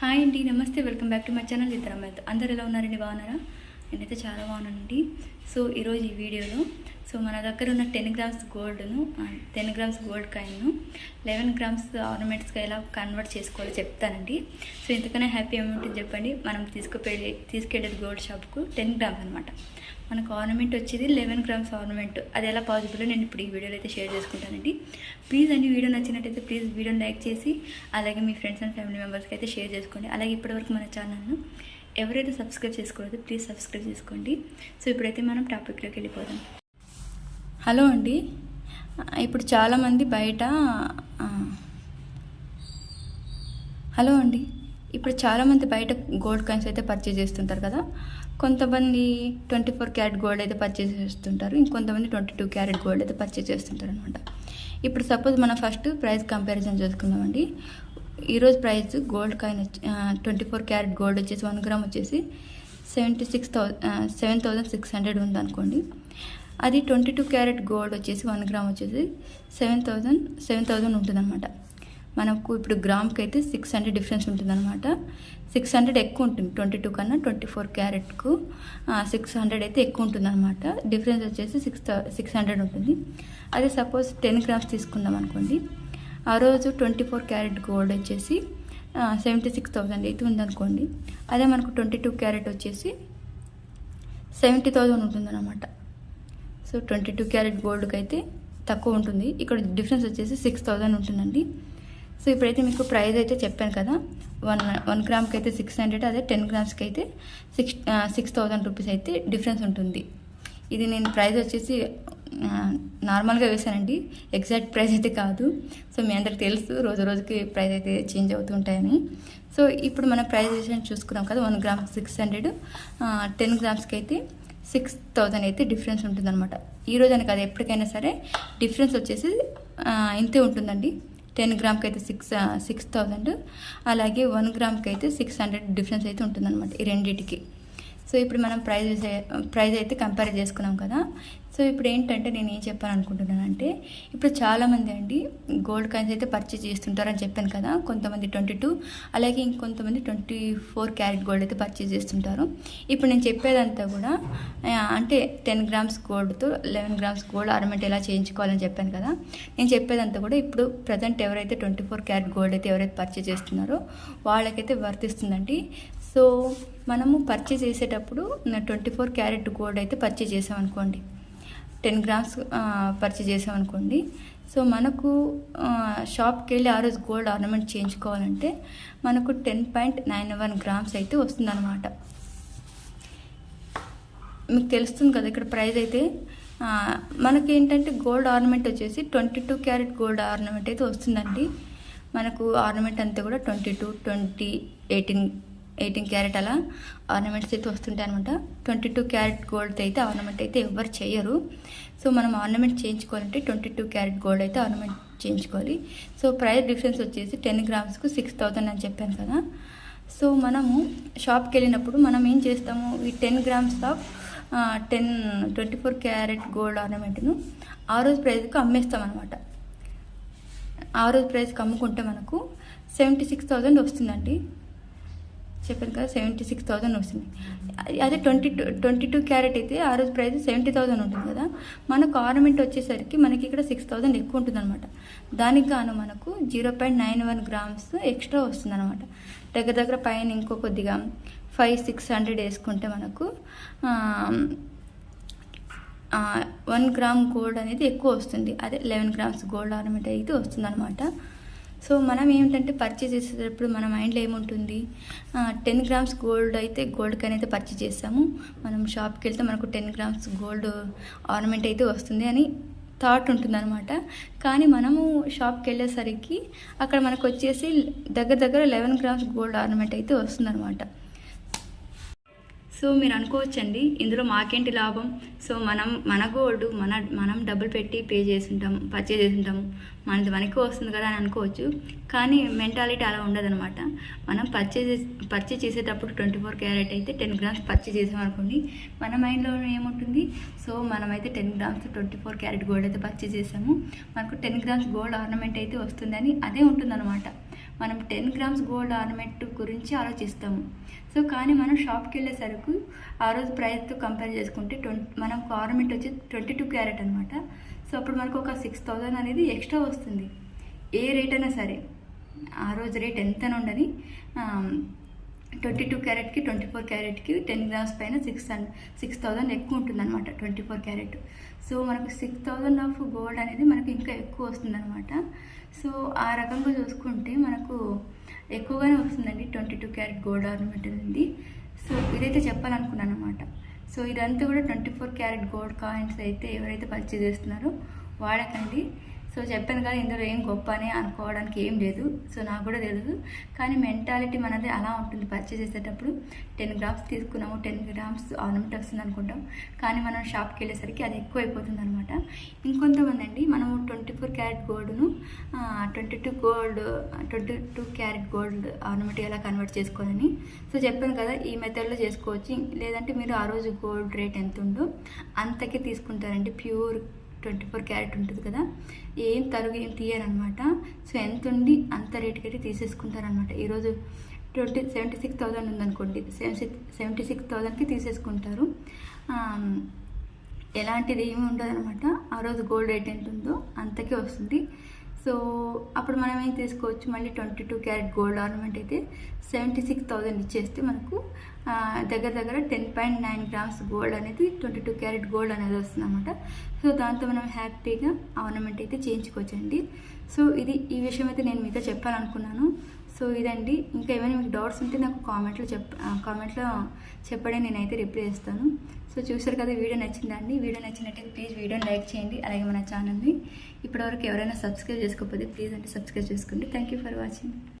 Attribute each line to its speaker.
Speaker 1: Hi అండి నమస్తే welcome back to my channel ఇద్దరమ్మాయి అందరు ఎలా ఉన్నారండి? బాగున్నారా? నేనైతే చాలా బాగున్నానండి. సో ఈరోజు ఈ వీడియోలో సో మన దగ్గర ఉన్న టెన్ గ్రామ్స్ గోల్డ్ను టెన్ గ్రామ్స్ గోల్డ్ కాయిన్ను లెవెన్ గ్రామ్స్ ఆర్నమెంట్స్గా ఎలా కన్వర్ట్ చేసుకోవాలో చెప్తానండి. సో ఇంతకన్నా హ్యాపీ అమౌంట్ చెప్పండి. మనం తీసుకుపోయి తీసుకెళ్ళేది గోల్డ్ షాప్కు టెన్ గ్రామ్స్ అనమాట మనకు ఆర్నమెంట్ వచ్చేది లెవెన్ గ్రామ్స్ ఆర్నమెంట్ అది ఎలా పాసిబుల్ నేను ఇప్పుడు ఈ వీడియోలో అయితే షేర్ చేసుకుంటానండి. ప్లీజ్ అండి వీడియో నచ్చినట్టయితే ప్లీజ్ వీడియోని లైక్ చేసి అలాగే మీ ఫ్రెండ్స్ అండ్ ఫ్యామిలీ మెంబర్స్కి అయితే షేర్ చేసుకోండి. అలాగే ఇప్పటివరకు మన ఛానల్ను ఎవరైతే సబ్స్క్రైబ్ చేసుకోలేదో ప్లీజ్ సబ్స్క్రైబ్ చేసుకోండి. సో ఇప్పుడైతే మనం టాపిక్లోకి వెళ్ళిపోదాం. హలో అండి. ఇప్పుడు చాలామంది బయట హలో అండి. ఇప్పుడు చాలామంది బయట గోల్డ్ కాయిన్స్ అయితే పర్చేజ్ చేస్తుంటారు కదా. కొంతమంది ట్వంటీ ఫోర్ క్యారెట్ గోల్డ్ అయితే పర్చేజ్ చేస్తుంటారు. ఇంకొంతమంది ట్వంటీ టూ క్యారెట్ గోల్డ్ అయితే పర్చేజ్ చేస్తుంటారు అనమాట ఇప్పుడు సపోజ్ మనం ఫస్ట్ ప్రైస్ కంపారిజన్ చేసుకుందామండి. ఈరోజు price gold coin twenty four carat gold వచ్చేసి వన్ గ్రామ్ వచ్చేసి seventy six thou seven thousand six hundred ఉందనుకోండి. అది ట్వంటీ టూ క్యారెట్ గోల్డ్ వచ్చేసి వన్ గ్రామ్ వచ్చేసి సెవెన్ థౌజండ్ సెవెన్ థౌజండ్ ఉంటుందన్నమాట. మనకు ఇప్పుడు గ్రామ్కి అయితే సిక్స్ హండ్రెడ్ డిఫరెన్స్ ఉంటుందన్నమాట. సిక్స్ హండ్రెడ్ ఎక్కువ ఉంటుంది. ట్వంటీ టూ కన్నా ట్వంటీ ఫోర్ క్యారెట్కు సిక్స్ హండ్రెడ్ అయితే ఎక్కువ ఉంటుందన్నమాట. డిఫరెన్స్ వచ్చేసి సిక్స్ సిక్స్ హండ్రెడ్ ఉంటుంది. అదే సపోజ్ టెన్ గ్రామ్స్ తీసుకుందాం అనుకోండి. ఆ రోజు ట్వంటీ ఫోర్ క్యారెట్ గోల్డ్ వచ్చేసి సెవెంటీ సిక్స్ థౌజండ్ అయితే ఉందనుకోండి. అదే మనకు ట్వంటీ టూ క్యారెట్ వచ్చేసి సెవెంటీ థౌజండ్ ఉంటుందన్నమాట. సో ట్వంటీ టూ క్యారెట్ గోల్డ్కి అయితే తక్కువ ఉంటుంది. ఇక్కడ డిఫరెన్స్ వచ్చేసి సిక్స్ థౌజండ్ ఉంటుందండి. సో ఇప్పుడైతే మీకు ప్రైస్ అయితే చెప్పాను కదా. వన్ వన్ గ్రామ్కి అయితే సిక్స్ హండ్రెడ్ అదే టెన్ గ్రామ్స్కి అయితే సిక్స్ సిక్స్ థౌజండ్ రూపీస్ అయితే డిఫరెన్స్ ఉంటుంది. ఇది నేను ప్రైస్ వచ్చేసి నార్మల్గా వేసానండి ఎగ్జాక్ట్ ప్రైస్ అయితే కాదు. సో మీ అందరికి తెలుసు రోజు రోజుకి ప్రైస్ అయితే చేంజ్ అవుతుంటాయని సో ఇప్పుడు మనం ప్రైస్ విషయం చూసుకున్నాం కదా. One gram six hundred ten గ్రామ్స్కి అయితే సిక్స్ థౌజండ్ అయితే డిఫరెన్స్ ఉంటుందన్నమాట. ఈ రోజు అని కాదు ఎప్పటికైనా సరే డిఫరెన్స్ వచ్చేసి ఇంతే ఉంటుందండి. టెన్ గ్రామ్కి అయితే సిక్స్ సిక్స్ థౌజండ్ అలాగే వన్ గ్రామ్కి అయితే సిక్స్ హండ్రెడ్ డిఫరెన్స్ అయితే ఉంటుందన్నమాట ఈ రెండింటికి. సో ఇప్పుడు మనం ప్రైజ్ ప్రైజ్ అయితే కంపేర్ చేసుకున్నాం కదా. సో ఇప్పుడు ఏంటంటే నేను ఏం చెప్పాను అనుకుంటున్నానంటే ఇప్పుడు చాలామంది అండి గోల్డ్ కాయిన్స్ అయితే పర్చేజ్ చేస్తుంటారని చెప్పాను కదా. కొంతమంది ట్వంటీ టూ అలాగే ఇంకొంతమంది ట్వంటీ ఫోర్ క్యారెట్ గోల్డ్ అయితే పర్చేజ్ చేస్తుంటారు. ఇప్పుడు నేను చెప్పేదంతా కూడా అంటే టెన్ గ్రామ్స్ గోల్డ్తో లెవెన్ గ్రామ్స్ గోల్డ్ ఆర్నమెంట్ ఎలా చేయించుకోవాలని చెప్పాను కదా. నేను చెప్పేదంతా కూడా ఇప్పుడు ప్రజెంట్ ఎవరైతే ట్వంటీ ఫోర్ క్యారెట్ గోల్డ్ అయితే ఎవరైతే పర్చేజ్ చేస్తున్నారో వాళ్ళకైతే వర్తిస్తుందండి. సో మనము పర్చేజ్ చేసేటప్పుడు ట్వంటీ ఫోర్ క్యారెట్ గోల్డ్ అయితే పర్చేజ్ చేసామనుకోండి టెన్ గ్రామ్స్ పర్చేజ్ చేసామనుకోండి సో మనకు షాప్కి వెళ్ళి ఆ రోజు గోల్డ్ ఆర్నమెంట్ చేయించుకోవాలంటే మనకు ten point nine one grams అయితే వస్తుందన్నమాట. మీకు తెలుస్తుంది కదా ఇక్కడ ప్రైస్ అయితే మనకి ఏంటంటే గోల్డ్ ఆర్నమెంట్ వచ్చేసి twenty two carat gold ornament అయితే వస్తుందండి. మనకు ఆర్నమెంట్ అంతా కూడా twenty two twenty eighteen eighteen carat అలా ఆర్నమెంట్స్ అయితే వస్తుంటాయి అనమాట ట్వంటీ టూ క్యారెట్ గోల్డ్ అయితే ఆర్నమెంట్ అయితే ఎవ్వరు చేయరు. సో మనం ఆర్నమెంట్ చేయించుకోవాలంటే ట్వంటీ టూ క్యారెట్ గోల్డ్ అయితే ఆర్నమెంట్ చేయించుకోవాలి. సో ప్రైస్ డిఫరెన్స్ వచ్చేసి టెన్ గ్రామ్స్కు సిక్స్ థౌజండ్ అని చెప్పాను కదా. సో మనము షాప్కి వెళ్ళినప్పుడు మనం ఏం చేస్తాము? ఈ ten grams of ten twenty four carat gold ఆర్నమెంట్ను ఆ రోజు ప్రైస్కి అమ్మేస్తాం అనమాట ఆ రోజు ప్రైస్కి అమ్ముకుంటే మనకు సెవెంటీ సిక్స్ థౌజండ్ వస్తుందండి. చెప్పాను కదా సెవెంటీ సిక్స్ థౌజండ్ వస్తుంది. అదే twenty two twenty two carat అయితే ఆ రోజు ప్రైస్ సెవెంటీ థౌజండ్ ఉంటుంది కదా. మనకు ఆర్నమెంట్ వచ్చేసరికి మనకి ఇక్కడ సిక్స్ థౌజండ్ ఎక్కువ ఉంటుంది అనమాట దానికి గాను మనకు zero point nine one grams extra వస్తుంది అనమాట దగ్గర దగ్గర పైన ఇంకో కొద్దిగా ఫైవ్ సిక్స్ హండ్రెడ్ వేసుకుంటే మనకు వన్ గ్రామ్ గోల్డ్ అనేది ఎక్కువ వస్తుంది. అదే లెవెన్ గ్రామ్స్ గోల్డ్ ఆర్నమెంట్ అయితే వస్తుంది అనమాట సో మనం ఏమిటంటే పర్చేజ్ చేసేటప్పుడు మన మైండ్లో ఏముంటుంది? టెన్ గ్రామ్స్ గోల్డ్ అయితే గోల్డ్ కాయిన్ అయితే పర్చేజ్ చేస్తాము. మనం షాప్కి వెళ్తే మనకు టెన్ గ్రామ్స్ గోల్డ్ ఆర్నమెంట్ అయితే వస్తుంది అని థాట్ ఉంటుందన్నమాట. కానీ మనము షాప్కి వెళ్ళేసరికి అక్కడ మనకు వచ్చేసి దగ్గర దగ్గర లెవెన్ గ్రామ్స్ గోల్డ్ ఆర్నమెంట్ అయితే వస్తుందన్నమాట. సో మీరు అనుకోవచ్చండి. ఇందులో మాకేంటి లాభం? సో మనం మన గోల్డ్ మన మనం డబ్బులు పెట్టి పే చేస్తుంటాం పర్చేజ్ చేస్తుంటాము మనది మనకి వస్తుంది కదా అని అనుకోవచ్చు. కానీ మెంటాలిటీ అలా ఉండదనమాట మనం పర్చేజ్ పర్చేజ్ చేసేటప్పుడు ట్వంటీ ఫోర్ క్యారెట్ అయితే టెన్ గ్రామ్స్ పర్చేజ్ చేసామనుకోండి మన మైండ్లో ఏముంటుంది? సో మనమైతే ten grams twenty four carat gold అయితే పర్చేజ్ చేసాము. మనకు టెన్ గ్రామ్స్ గోల్డ్ ఆర్నమెంట్ అయితే వస్తుందని అదే ఉంటుందన్నమాట. మనం టెన్ గ్రామ్స్ గోల్డ్ ఆర్నమెంట్ గురించి ఆలోచిస్తాము. సో కానీ మనం షాప్కి వెళ్ళేసరికి ఆ రోజు ప్రైస్తో కంపేర్ చేసుకుంటే ట్వంటీ మనకు ఆర్నమెంట్ వచ్చి ట్వంటీ టూ క్యారెట్ అనమాట సో అప్పుడు మనకు ఒక సిక్స్ థౌజండ్ అనేది ఎక్స్ట్రా వస్తుంది. ఏ రేట్ అయినా సరే. ఆ రోజు రేట్ ఎంత ఉండని ట్వంటీ టూ క్యారెట్కి ట్వంటీ ఫోర్ క్యారెట్కి టెన్ గ్రామ్స్ పైన సిక్స్ హండ్రెడ్ సిక్స్ థౌజండ్ ఎక్కువ ఉంటుంది అనమాట ట్వంటీ ఫోర్ క్యారెట్. సో మనకు సిక్స్ థౌజండ్ ఆఫ్ గోల్డ్ అనేది మనకు ఇంకా ఎక్కువ వస్తుందన్నమాట. సో ఆ రకంగా చూసుకుంటే మనకు ఎక్కువగానే వస్తుందండి twenty two carat gold ornament అనేది. సో ఇదైతే చెప్పాలనుకున్నాను అనమాట సో ఇదంతా కూడా twenty four carat gold coins అయితే ఎవరైతే పర్చేజ్ చేస్తున్నారో వాడకండి సో చెప్పాను కదా ఇందులో ఏం గొప్ప అని అనుకోవడానికి ఏం లేదు. సో నాకు కూడా తెలుసు కానీ మెంటాలిటీ మనది అలా ఉంటుంది పర్చేస్ చేసేటప్పుడు. టెన్ గ్రామ్స్ తీసుకున్నాము టెన్ గ్రామ్స్ ఆర్నమెంట్ వస్తుంది అనుకుంటాం. కానీ మనం షాప్కి వెళ్ళేసరికి అది ఎక్కువ అయిపోతుంది అనమాట ఇంకొంతమంది అండి మనము twenty four carat గోల్డ్ను twenty two gold twenty two carat gold ornament ఎలా కన్వర్ట్ చేసుకోవాలని. సో చెప్పాను కదా ఈ మెథడ్లో చేసుకోవచ్చు. లేదంటే మీరు ఆ రోజు గోల్డ్ రేట్ ఎంత ఉందో అంతకే తీసుకుంటారండి. ప్యూర్ ట్వంటీ ఫోర్ క్యారెట్ ఉంటుంది కదా ఏం తరుగు ఏం తీయరనమాట. సో ఎంత ఉండి అంత రేటుకి అయితే తీసేసుకుంటారనమాట. ఈరోజు ట్వంటీ సెవెంటీ సిక్స్ థౌజండ్ ఉందనుకోండి సెవెంటీ సెవెంటీ సిక్స్ థౌసండ్కి తీసేసుకుంటారు. ఎలాంటిది ఏమి ఉండదు అనమాట ఆ రోజు గోల్డ్ రేట్ ఎంత ఉందో అంతకే వస్తుంది. సో అప్పుడు మనం ఏం తీసుకోవచ్చు? మళ్ళీ twenty two carat gold ornament అయితే సెవెంటీ సిక్స్ థౌజండ్ ఇచ్చేస్తే మనకు దగ్గర దగ్గర ten point nine grams gold అనేది ట్వంటీ టూ క్యారెట్ గోల్డ్ అనేది వస్తుంది అనమాట సో దాంతో మనం హ్యాపీగా ఆర్నమెంట్ అయితే చేయించుకోవచ్చండి. సో ఇది ఈ విషయం అయితే నేను మీతో చెప్పాలనుకున్నాను. సో ఇదండి. ఇంకా ఏమైనా మీకు డౌట్స్ ఉంటే నాకు కామెంట్లో చెప్ కామెంట్లో చెప్పడే నేనైతే రిప్లై చేస్తాను సో చూసారు కదా వీడియో నచ్చిందండి. వీడియో నచ్చినట్టయితే ప్లీజ్ వీడియోని లైక్ చేయండి. అలాగే మన ఛానల్ని ఇప్పటివరకు ఎవరైనా సబ్స్క్రైబ్ చేసుకోకపోతే ప్లీజ్ అంటే సబ్స్క్రైబ్ చేసుకోండి. Thank you for watching.